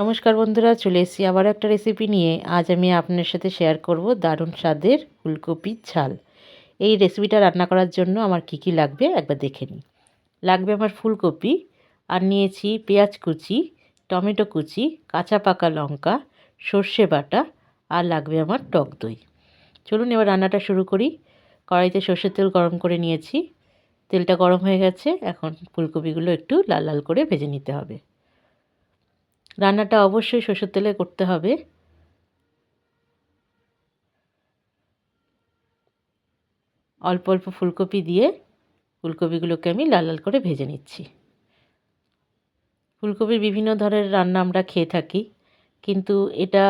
নমস্কার বন্ধুরা, চলে এসেছি আবার একটা রেসিপি নিয়ে। আজ আমি আপনার সাথে শেয়ার করব দারুণ স্বাদের ফুলকপির ঝাল। এই রেসিপিটা রান্না করার জন্য আমার কি কি লাগবে একবার দেখে নিই। লাগবে আমার ফুলকপি, আর নিয়েছি পেঁয়াজ কুচি, টমেটো কুচি, কাঁচা পাকা লঙ্কা, সর্ষে বাটা, আর লাগবে আমার টক দই। চলুন এবার রান্নাটা শুরু করি। কড়াইতে সর্ষের তেল গরম করে নিয়েছি। তেলটা গরম হয়ে গেছে, এখন ফুলকপিগুলো একটু লাল লাল করে ভেজে নিতে হবে। রান্নাটা অবশ্যই সরষের তেলে করতে হবে। অল্প অল্প ফুলকপি দিয়ে ফুলকপিগুলোকে আমি লাল লাল করে ভেজে নিচ্ছি। ফুলকপির বিভিন্ন ধরনের রান্না আমরা খেয়ে থাকি, কিন্তু এটা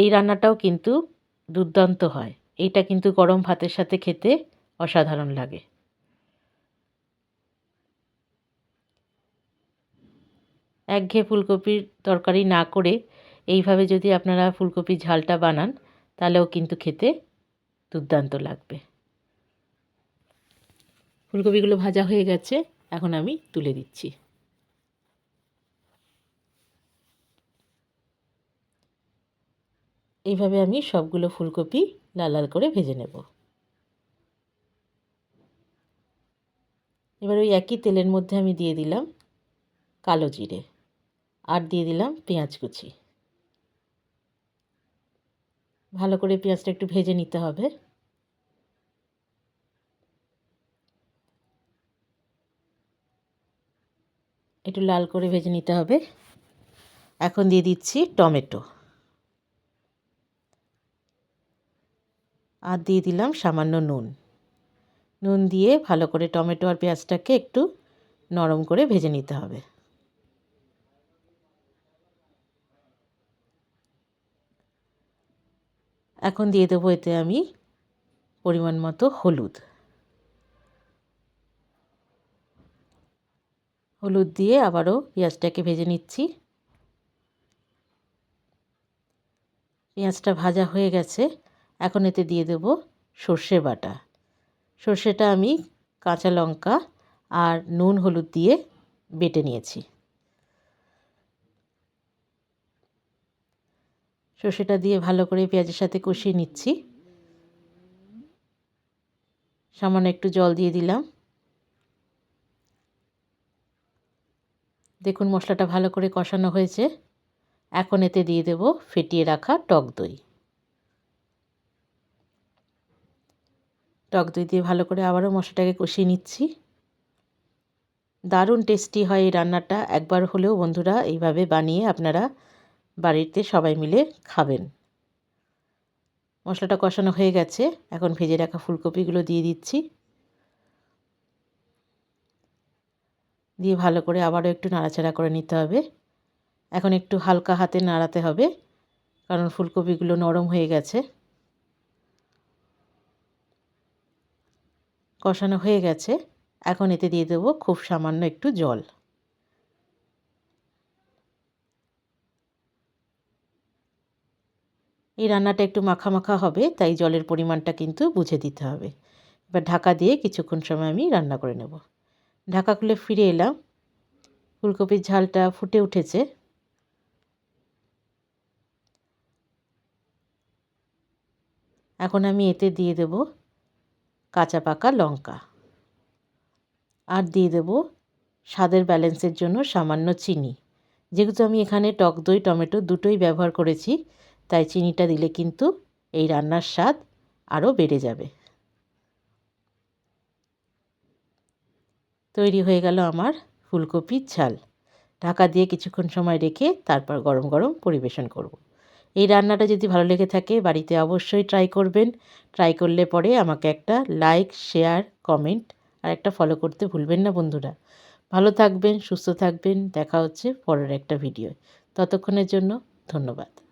এই রান্নাটাও কিন্তু দুর্দান্ত হয়। এইটা কিন্তু গরম ভাতের সাথে খেতে অসাধারণ লাগে। একঘেয়ে ফুলকপির তরকারি না করে এইভাবে যদি আপনারা ফুলকপির ঝালটা বানান, তাহলেও কিন্তু খেতে দুর্দান্ত লাগবে। ফুলকপিগুলো ভাজা হয়ে গেছে, এখন আমি তুলে দিচ্ছি। এইভাবে আমি সবগুলো ফুলকপি লাল লাল করে ভেজে নেব। এবার ওই একই তেলের মধ্যে আমি দিয়ে দিলাম কালো জিরে। আর দিয়ে দিলাম পেঁয়াজ কুচি। ভালো করে পেঁয়াজটা একটু ভেজে নিতে হবে। একটু লাল করে ভেজে নিতে হবে। এখন দিয়ে দিচ্ছি টমেটো। আর দিয়ে দিলাম সামান্য নুন। নুন দিয়ে ভালো করে টমেটো আর পেঁয়াজটাকে একটু নরম করে ভেজে নিতে হবে। এখন দিয়ে দেবো এতে আমি পরিমাণ মতো হলুদ। হলুদ দিয়ে আবারও পেঁয়াজটাকে ভেজে নিচ্ছি। পেঁয়াজটা ভাজা হয়ে গেছে। এখন এতে দিয়ে দেবো সর্ষে বাটা। সর্ষেটা আমি কাঁচা লঙ্কা আর নুন হলুদ দিয়ে বেটে নিয়েছি। সর্ষেটা দিয়ে ভালো করে পেঁয়াজের সাথে কষিয়ে নিচ্ছি। সামান্য একটু জল দিয়ে দিলাম। দেখুন মশলাটা ভালো করে কষানো হয়েছে। এখন এতে দিয়ে দেব ফেটিয়ে রাখা টক দই। টক দই দিয়ে ভালো করে আবারও মশলাটাকে কষিয়ে নিচ্ছি। দারুণ টেস্টি হয় এই রান্নাটা। একবার হলেও বন্ধুরা, এইভাবে বানিয়ে আপনারা বাড়িতে সবাই মিলে খাবেন। মশলাটা কষানো হয়ে গেছে। এখন ভেজে রাখা ফুলকপিগুলো দিয়ে দিচ্ছি। দিয়ে ভালো করে আবারও একটু নাড়াচাড়া করে নিতে হবে। এখন একটু হালকা হাতে নাড়াতে হবে, কারণ ফুলকপিগুলো নরম হয়ে গেছে। কষানো হয়ে গেছে। এখন এতে দিয়ে দেবো খুব সামান্য একটু জল। এই রান্নাটা একটু মাখা মাখা হবে, তাই জলের পরিমাণটা কিন্তু বুঝে দিতে হবে। এবার ঢাকা দিয়ে কিছুক্ষণ সময় আমি রান্না করে নেব। ঢাকা খুলে ফিরে এলাম। ফুলকপির ঝালটা ফুটে উঠেছে। এখন আমি এতে দিয়ে দেব কাঁচা পাকা লঙ্কা। আর দিয়ে দেব স্বাদের ব্যালেন্সের জন্য সামান্য চিনি। যেহেতু আমি এখানে টক দই, টমেটো দুটোই ব্যবহার করেছি তাই চিনিটা দিলে কিন্তু এই রান্নার স্বাদ আরও বেড়ে যাবে। তৈরি হয়ে গেল আমার ফুলকপির ঝাল। ঢাকা দিয়ে কিছুক্ষণ সময় রেখে তারপর গরম গরম পরিবেশন করব। এই রান্নাটা যদি ভালো লেগে থাকে বাড়িতে অবশ্যই ট্রাই করবেন। ট্রাই করলে পরে আমাকে একটা লাইক, শেয়ার, কমেন্ট আর একটা ফলো করতে ভুলবেন না বন্ধুরা। ভালো থাকবেন, সুস্থ থাকবেন। দেখা হচ্ছে পরের একটা ভিডিও ততক্ষণের জন্য ধন্যবাদ।